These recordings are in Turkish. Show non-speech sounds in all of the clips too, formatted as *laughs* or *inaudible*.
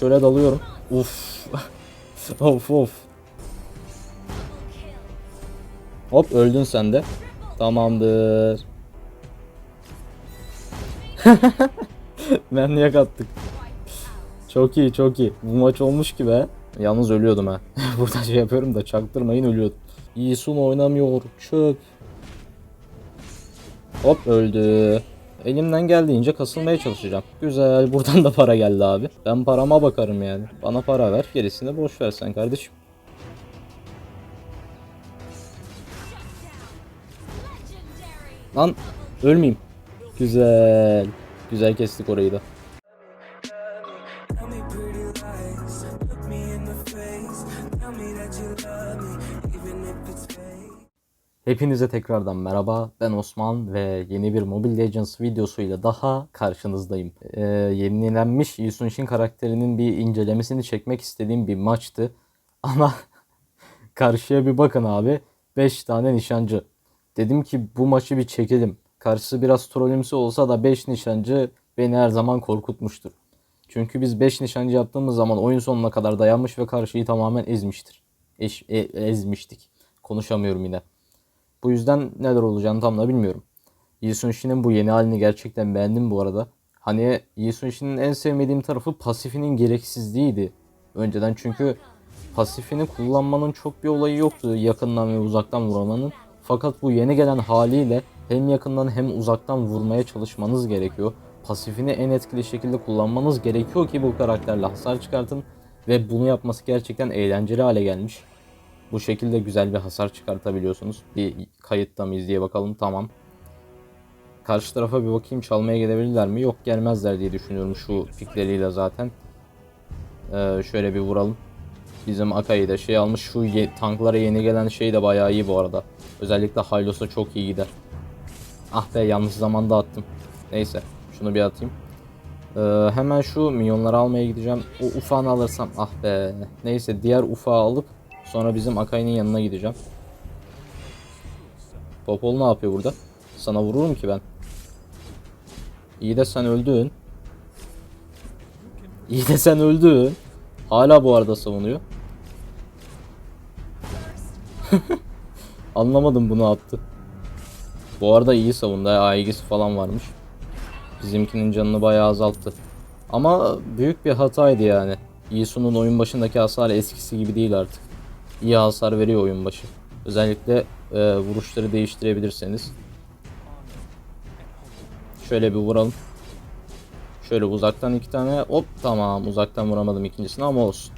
Şöyle dalıyorum. Uf. *laughs* of of. Hop öldün sen de. Tamamdır. *laughs* ben niye kattık? Çok iyi çok iyi. Bu maç olmuş ki be. Yalnız ölüyordum ha. *laughs* Burada şey yapıyorum da çaktırmayın ölüyordum. Yisun oynamıyor. Çöp. Hop öldü. Elimden geldiğince kasılmaya çalışacağım. Güzel. Buradan da para geldi abi. Ben parama bakarım yani. Bana para ver. Gerisini boş ver sen kardeşim. Lan ölmeyeyim. Güzel. Güzel kestik orayı da. Hepinize tekrardan merhaba. Ben Osman ve yeni bir Mobile Legends videosuyla daha karşınızdayım. Ee, yenilenmiş Yusun Shin karakterinin bir incelemesini çekmek istediğim bir maçtı. *laughs* Ama karşıya bir bakın abi. 5 tane nişancı. Dedim ki bu maçı bir çekelim. Karşısı biraz trolümsü olsa da 5 nişancı beni her zaman korkutmuştur. Çünkü biz 5 nişancı yaptığımız zaman oyun sonuna kadar dayanmış ve karşıyı tamamen ezmiştir. Eş, e- ezmiştik. Konuşamıyorum yine. Bu yüzden neler olacağını tam da bilmiyorum. Yi Sun Shin'in bu yeni halini gerçekten beğendim bu arada. Hani Yi Sun Shin'in en sevmediğim tarafı pasifinin gereksizliğiydi. Önceden çünkü pasifini kullanmanın çok bir olayı yoktu yakından ve uzaktan vurmanın. Fakat bu yeni gelen haliyle hem yakından hem uzaktan vurmaya çalışmanız gerekiyor. Pasifini en etkili şekilde kullanmanız gerekiyor ki bu karakterle hasar çıkartın. Ve bunu yapması gerçekten eğlenceli hale gelmiş. Bu şekilde güzel bir hasar çıkartabiliyorsunuz. Bir kayıtta mıyız diye bakalım. Tamam. Karşı tarafa bir bakayım çalmaya gelebilirler mi? Yok gelmezler diye düşünüyorum şu pikleriyle zaten. Ee, şöyle bir vuralım. Bizim Akai'yi de şey almış. Şu ye- tanklara yeni gelen şey de bayağı iyi bu arada. Özellikle Hylos'a çok iyi gider. Ah be yanlış zamanda attım. Neyse şunu bir atayım. Ee, hemen şu milyonları almaya gideceğim. O ufağını alırsam ah be. Neyse diğer ufağı alıp sonra bizim Akai'nin yanına gideceğim. Popol ne yapıyor burada? Sana vururum ki ben. İyi de sen öldün. İyi de sen öldün. Hala bu arada savunuyor. *laughs* Anlamadım bunu attı. Bu arada iyi savundu. Aegis falan varmış. Bizimkinin canını bayağı azalttı. Ama büyük bir hataydı yani. Yisu'nun oyun başındaki hasar eskisi gibi değil artık. İyi hasar veriyor oyun başı. Özellikle e, vuruşları değiştirebilirseniz. Şöyle bir vuralım. Şöyle uzaktan iki tane. Hop tamam uzaktan vuramadım ikincisini ama olsun.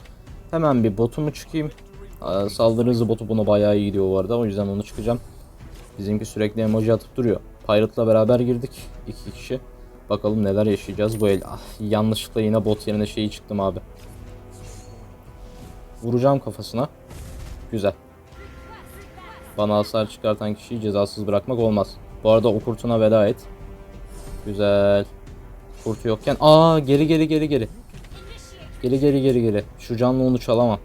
Hemen bir botumu çıkayım. Aa, Saldırı hızı botu buna bayağı iyi gidiyor bu arada. O yüzden onu çıkacağım. Bizimki sürekli emoji atıp duruyor. Pirate'la beraber girdik. iki kişi. Bakalım neler yaşayacağız bu el. Ah, yanlışlıkla yine bot yerine şeyi çıktım abi. Vuracağım kafasına. Güzel. Bana hasar çıkartan kişiyi cezasız bırakmak olmaz. Bu arada o kurtuna veda et. Güzel. Kurtu yokken. Aa geri geri geri geri. Geri geri geri geri. Şu canlı onu çalamam.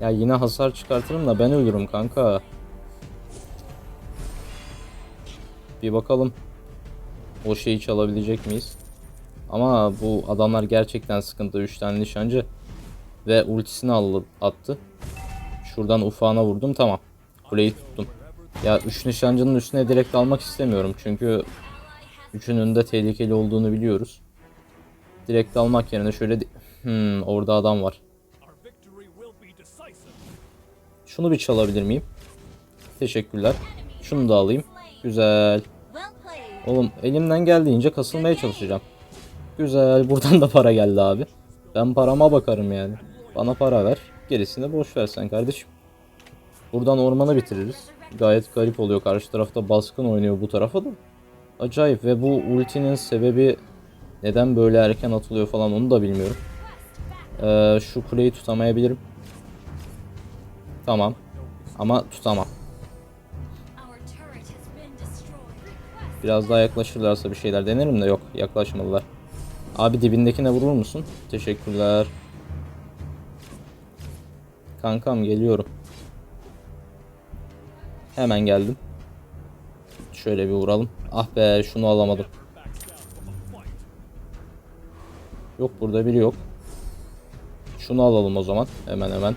Ya yine hasar çıkartırım da ben ölürüm kanka. Bir bakalım. O şeyi çalabilecek miyiz? Ama bu adamlar gerçekten sıkıntı. 3 tane nişancı. Ve ultisini aldı, attı. Şuradan ufağına vurdum tamam. Kuleyi tuttum. Ya 3 nişancının üstüne direkt almak istemiyorum. Çünkü üçünün de tehlikeli olduğunu biliyoruz. Direkt almak yerine şöyle... Hmm, orada adam var. Şunu bir çalabilir miyim? Teşekkürler. Şunu da alayım. Güzel. Oğlum elimden geldiğince kasılmaya çalışacağım. Güzel. Buradan da para geldi abi. Ben parama bakarım yani. Bana para ver. Gerisini boş ver sen kardeşim. Buradan ormanı bitiririz. Gayet garip oluyor. Karşı tarafta baskın oynuyor bu tarafa da. Acayip ve bu ultinin sebebi neden böyle erken atılıyor falan onu da bilmiyorum. Ee, şu kuleyi tutamayabilirim. Tamam. Ama tutamam. Biraz daha yaklaşırlarsa bir şeyler denerim de yok yaklaşmadılar. Abi dibindekine vurur musun? Teşekkürler. Kankam geliyorum. Hemen geldim. Şöyle bir vuralım. Ah be şunu alamadım. Yok burada biri yok. Şunu alalım o zaman. Hemen hemen.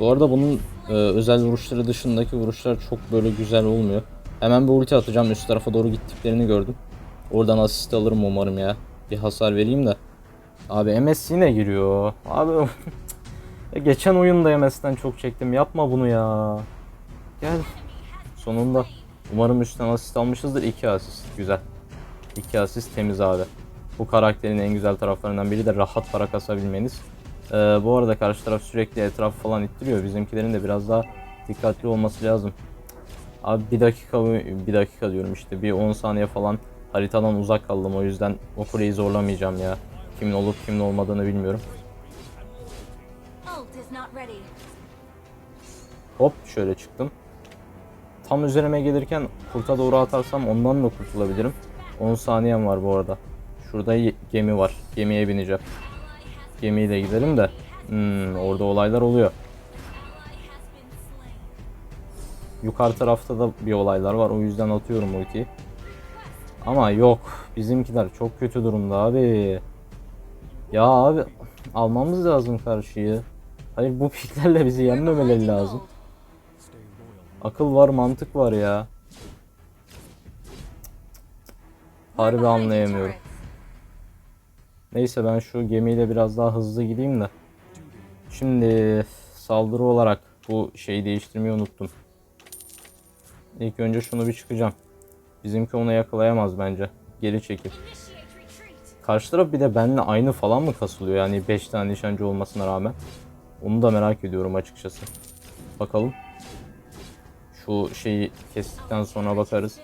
Bu arada bunun e, özel vuruşları dışındaki vuruşlar çok böyle güzel olmuyor. Hemen bir ulti atacağım. Üst tarafa doğru gittiklerini gördüm. Oradan asist alırım umarım ya. Bir hasar vereyim de. Abi MS yine giriyor. Abi geçen oyunda MS'den çok çektim. Yapma bunu ya. Gel. Sonunda. Umarım üstten asist almışızdır. 2 asist. Güzel. 2 asist temiz abi. Bu karakterin en güzel taraflarından biri de rahat para kasabilmeniz. Ee, bu arada karşı taraf sürekli etrafı falan ittiriyor. Bizimkilerin de biraz daha dikkatli olması lazım. Abi bir dakika bir dakika diyorum işte bir 10 saniye falan haritadan uzak kaldım o yüzden o kuleyi zorlamayacağım ya. Kimin olup kimin olmadığını bilmiyorum. Hop şöyle çıktım. Tam üzerime gelirken kurta doğru atarsam ondan da kurtulabilirim. 10 saniyem var bu arada. Şurada gemi var. Gemiye bineceğim. Gemiyle gidelim de. Hmm, orada olaylar oluyor. Yukarı tarafta da bir olaylar var. O yüzden atıyorum ultiyi. Ama yok. Bizimkiler çok kötü durumda abi. Ya abi almamız lazım karşıyı. Hayır bu piklerle bizi yenmemeleri lazım. Akıl var, mantık var ya. Harbi anlayamıyorum. Neyse ben şu gemiyle biraz daha hızlı gideyim de. Şimdi saldırı olarak bu şeyi değiştirmeyi unuttum. İlk önce şunu bir çıkacağım. Bizimki onu yakalayamaz bence. Geri çekil. Karşı taraf bir de benimle aynı falan mı kasılıyor? Yani 5 tane nişancı olmasına rağmen. Onu da merak ediyorum açıkçası. Bakalım. Şu şeyi kestikten sonra bakarız.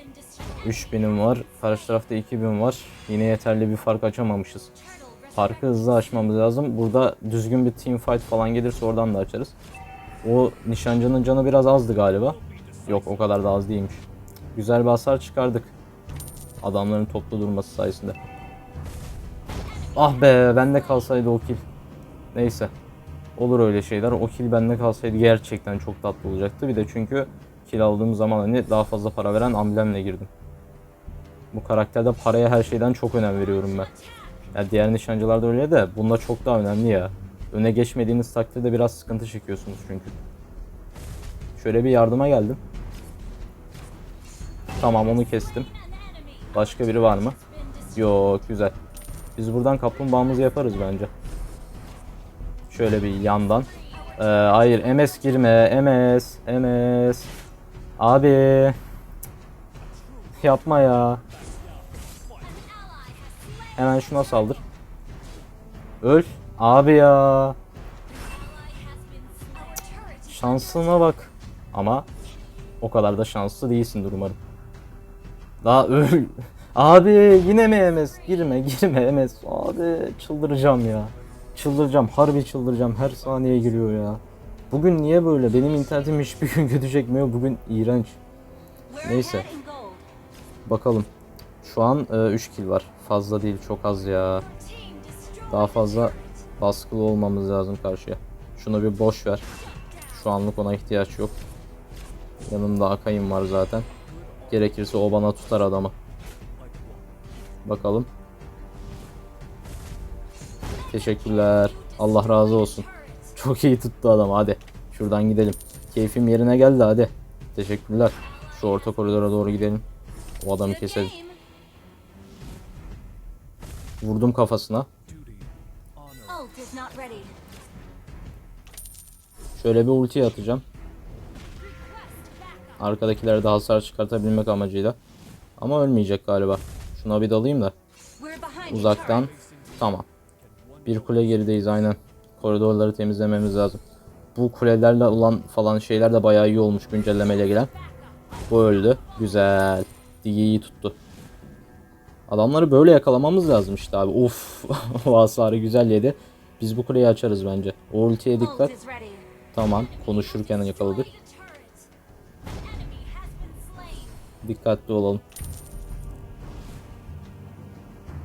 3000'im var. Karşı tarafta 2000 var. Yine yeterli bir fark açamamışız. Farkı hızlı açmamız lazım. Burada düzgün bir team fight falan gelirse oradan da açarız. O nişancının canı biraz azdı galiba. Yok o kadar da az değilmiş. Güzel bir hasar çıkardık. Adamların toplu durması sayesinde. Ah be bende kalsaydı o kill. Neyse. Olur öyle şeyler. O kill bende kalsaydı gerçekten çok tatlı olacaktı. Bir de çünkü kill aldığım zaman hani daha fazla para veren amblemle girdim. Bu karakterde paraya her şeyden çok önem veriyorum ben. Ya diğer nişancılarda öyle de bunda çok daha önemli ya. Öne geçmediğiniz takdirde biraz sıkıntı çekiyorsunuz çünkü. Şöyle bir yardıma geldim. Tamam onu kestim. Başka biri var mı? Yok güzel. Biz buradan kaplumbağamızı yaparız bence. Şöyle bir yandan. Ee, hayır MS girme. MS. MS. Abi. Yapma ya. Hemen şuna saldır. Öl. Abi ya. Şansına bak. Ama o kadar da şanslı değilsindir umarım. Daha öl. *laughs* Abi yine mi MS? Girme girme MS. Abi çıldıracağım ya. Çıldıracağım. Harbi çıldıracağım. Her saniye giriyor ya. Bugün niye böyle? Benim internetim hiçbir gün kötü çekmiyor. Bugün iğrenç. Neyse. Bakalım. Şu an 3 kill var. Fazla değil çok az ya. Daha fazla baskılı olmamız lazım karşıya. Şunu bir boş ver. Şu anlık ona ihtiyaç yok. Yanımda Akay'ım var zaten. Gerekirse o bana tutar adamı. Bakalım. Teşekkürler. Allah razı olsun. Çok iyi tuttu adam hadi. Şuradan gidelim. Keyfim yerine geldi hadi. Teşekkürler. Şu orta koridora doğru gidelim. O adamı keselim. Vurdum kafasına. Şöyle bir ulti atacağım. Arkadakilere de hasar çıkartabilmek amacıyla. Ama ölmeyecek galiba. Şuna bir dalayım da. Uzaktan. Tamam. Bir kule gerideyiz aynen. Koridorları temizlememiz lazım. Bu kulelerle olan falan şeyler de bayağı iyi olmuş güncellemeyle gelen. Bu öldü. Güzel. Digi iyi tuttu. Adamları böyle yakalamamız lazım işte abi. Of. o *laughs* hasarı güzel yedi. Biz bu kuleyi açarız bence. O ultiye dikkat. Tamam. Konuşurken yakaladık. Dikkatli olalım.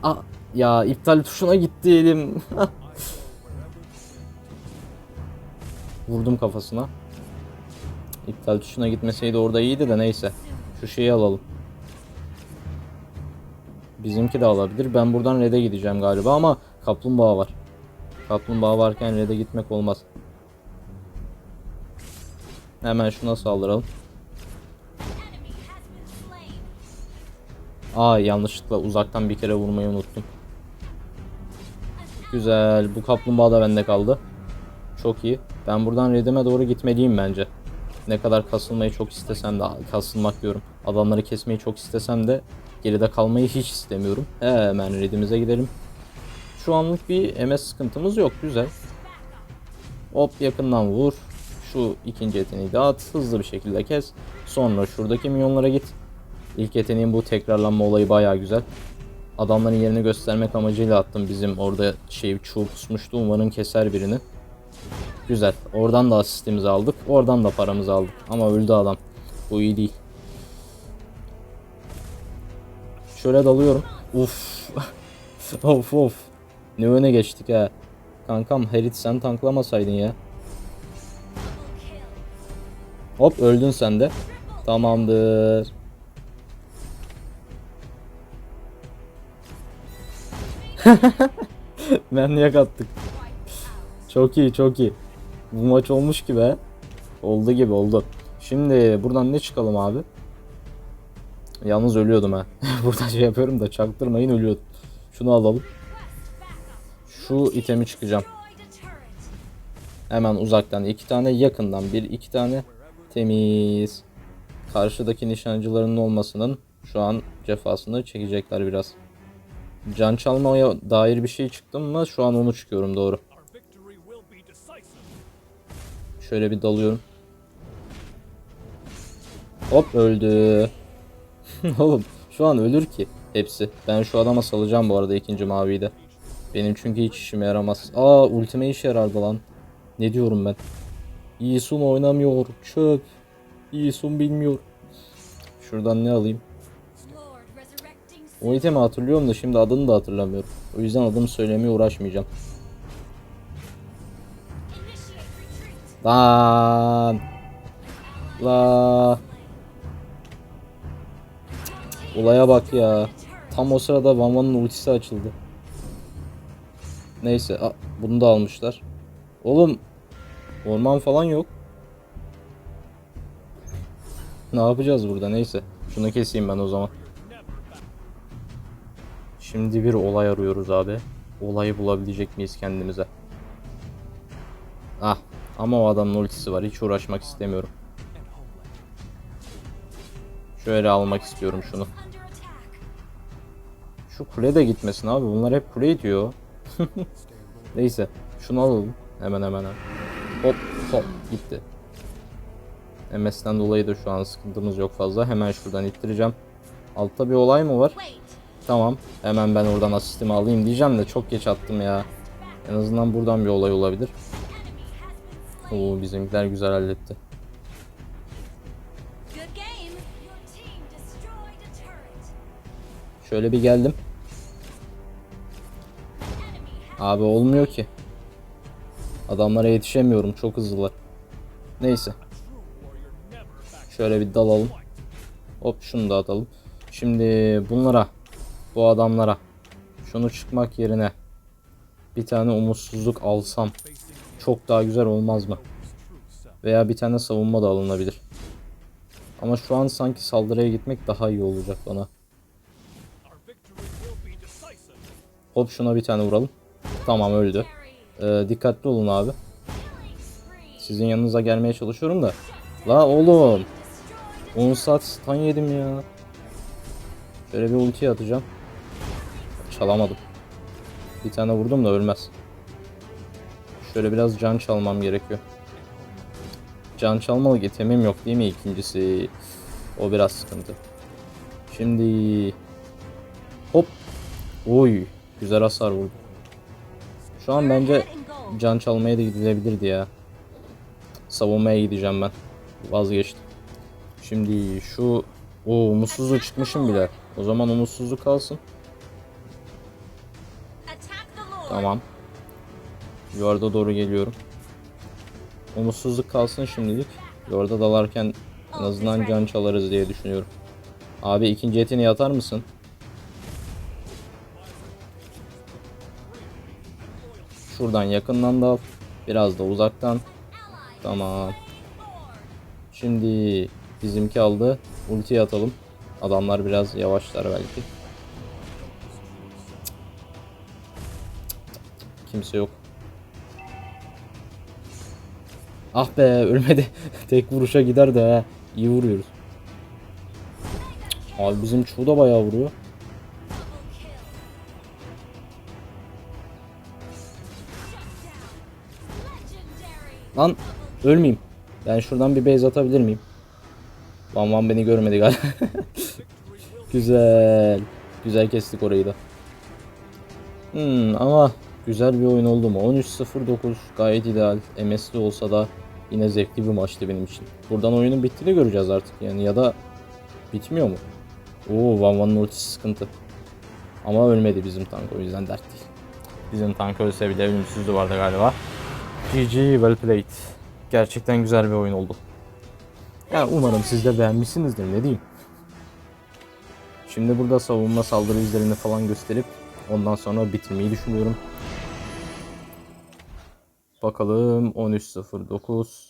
Aa, ya iptal tuşuna gitti elim. *laughs* Vurdum kafasına. İptal tuşuna gitmeseydi orada iyiydi de neyse. Şu şeyi alalım. Bizimki de alabilir. Ben buradan red'e gideceğim galiba ama kaplumbağa var. Kaplumbağa varken red'e gitmek olmaz. Hemen şuna saldıralım. Aa yanlışlıkla uzaktan bir kere vurmayı unuttum. Güzel. Bu kaplumbağa da bende kaldı. Çok iyi. Ben buradan redime doğru gitmeliyim bence. Ne kadar kasılmayı çok istesem de kasılmak diyorum. Adamları kesmeyi çok istesem de geride kalmayı hiç istemiyorum. Hemen redimize gidelim. Şu anlık bir MS sıkıntımız yok. Güzel. Hop yakından vur. Şu ikinci yeteneği de at. Hızlı bir şekilde kes. Sonra şuradaki minyonlara git. İlk yeteneğin bu tekrarlanma olayı baya güzel. Adamların yerini göstermek amacıyla attım bizim orada şey çuğu pusmuştu. Umarım keser birini. Güzel. Oradan da asistimizi aldık. Oradan da paramızı aldık. Ama öldü adam. Bu iyi değil. Şöyle dalıyorum. Uf. *laughs* of of. Ne öne geçtik ha. Kankam Herit sen tanklamasaydın ya. Hop öldün sen de. Tamamdır. *laughs* Menyak attık. Çok iyi çok iyi. Bu maç olmuş gibi he. Oldu gibi oldu. Şimdi buradan ne çıkalım abi? Yalnız ölüyordum ha. *laughs* Burada şey yapıyorum da çaktırmayın ölüyordum. Şunu alalım. Şu itemi çıkacağım. Hemen uzaktan iki tane yakından bir iki tane temiz. Karşıdaki nişancıların olmasının şu an cefasını çekecekler biraz. Can çalmaya dair bir şey çıktı mı şu an onu çıkıyorum doğru. Şöyle bir dalıyorum. Hop öldü. *laughs* Oğlum şu an ölür ki hepsi. Ben şu adama salacağım bu arada ikinci maviyi de. Benim çünkü hiç işime yaramaz. Aa ultime işe yarardı lan. Ne diyorum ben? Yisun oynamıyor. Çöp. Yisun bilmiyor. Şuradan ne alayım? O itemi hatırlıyorum da şimdi adını da hatırlamıyorum. O yüzden adını söylemeye uğraşmayacağım. Lan. La. Olaya bak ya. Tam o sırada Van Van'ın ultisi açıldı. Neyse a- bunu da almışlar. Oğlum orman falan yok. Ne yapacağız burada neyse. Şunu keseyim ben o zaman. Şimdi bir olay arıyoruz abi. Olayı bulabilecek miyiz kendimize? Ah ama o adamın ultisi var. Hiç uğraşmak istemiyorum. Şöyle almak istiyorum şunu. Şu kule de gitmesin abi. Bunlar hep kule itiyor. *laughs* Neyse. Şunu alalım. Hemen. hemen. Hop hop gitti. MS'den dolayı da şu an sıkıntımız yok fazla. Hemen şuradan ittireceğim. Altta bir olay mı var? Tamam. Hemen ben oradan asistimi alayım diyeceğim de çok geç attım ya. En azından buradan bir olay olabilir. Oo bizimkiler güzel halletti. Şöyle bir geldim. Abi olmuyor ki. Adamlara yetişemiyorum. Çok hızlılar. Neyse. Şöyle bir dalalım. Hop şunu da atalım. Şimdi bunlara, bu adamlara şunu çıkmak yerine bir tane umutsuzluk alsam çok daha güzel olmaz mı? Veya bir tane savunma da alınabilir. Ama şu an sanki saldırıya gitmek daha iyi olacak bana. Hop şuna bir tane vuralım. Tamam öldü. Ee, dikkatli olun abi. Sizin yanınıza gelmeye çalışıyorum da. La oğlum. 10 saat stun yedim ya. Şöyle bir ulti atacağım. Çalamadım. Bir tane vurdum da ölmez. Şöyle biraz can çalmam gerekiyor. Can çalmalık itemim yok değil mi ikincisi? O biraz sıkıntı. Şimdi hop. Oy, güzel hasar vurdu. Şu an bence can çalmaya da gidilebilirdi ya. Savunmaya gideceğim ben. Vazgeçtim. Şimdi şu o umutsuzluğu çıkmışım bile. O zaman umutsuzluk kalsın. Tamam. Yuvarda doğru geliyorum. Umutsuzluk kalsın şimdilik. Yuvarda dalarken en azından can çalarız diye düşünüyorum. Abi ikinci etini yatar mısın? Şuradan yakından dal. Biraz da uzaktan. Tamam. Şimdi bizimki aldı. Ulti atalım. Adamlar biraz yavaşlar belki. Kimse yok. Ah be ölmedi. *laughs* Tek vuruşa gider de he. İyi vuruyoruz. Abi bizim çoğu da bayağı vuruyor. Lan ölmeyeyim. Ben şuradan bir base atabilir miyim? Van Van beni görmedi galiba. *laughs* güzel. Güzel kestik orayı da. Hmm, ama güzel bir oyun oldu mu? 13-0-9 gayet ideal. MS'li olsa da yine zevkli bir maçtı benim için. Buradan oyunun bittiğini göreceğiz artık yani ya da bitmiyor mu? Oo Van Van'ın ultisi sıkıntı. Ama ölmedi bizim tank o yüzden dert değil. Bizim tank ölse bile ölümsüzlüğü vardı galiba. GG well played. Gerçekten güzel bir oyun oldu. Ya umarım siz de beğenmişsinizdir ne diyeyim. Şimdi burada savunma saldırı izlerini falan gösterip ondan sonra bitirmeyi düşünüyorum. Bakalım 13.09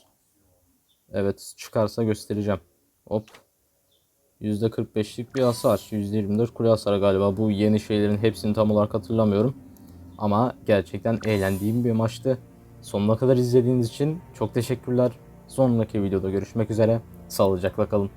Evet çıkarsa göstereceğim. Hop. %45'lik bir hasar. %24 kule hasarı galiba. Bu yeni şeylerin hepsini tam olarak hatırlamıyorum. Ama gerçekten eğlendiğim bir maçtı. Sonuna kadar izlediğiniz için çok teşekkürler. Sonraki videoda görüşmek üzere. Sağlıcakla kalın.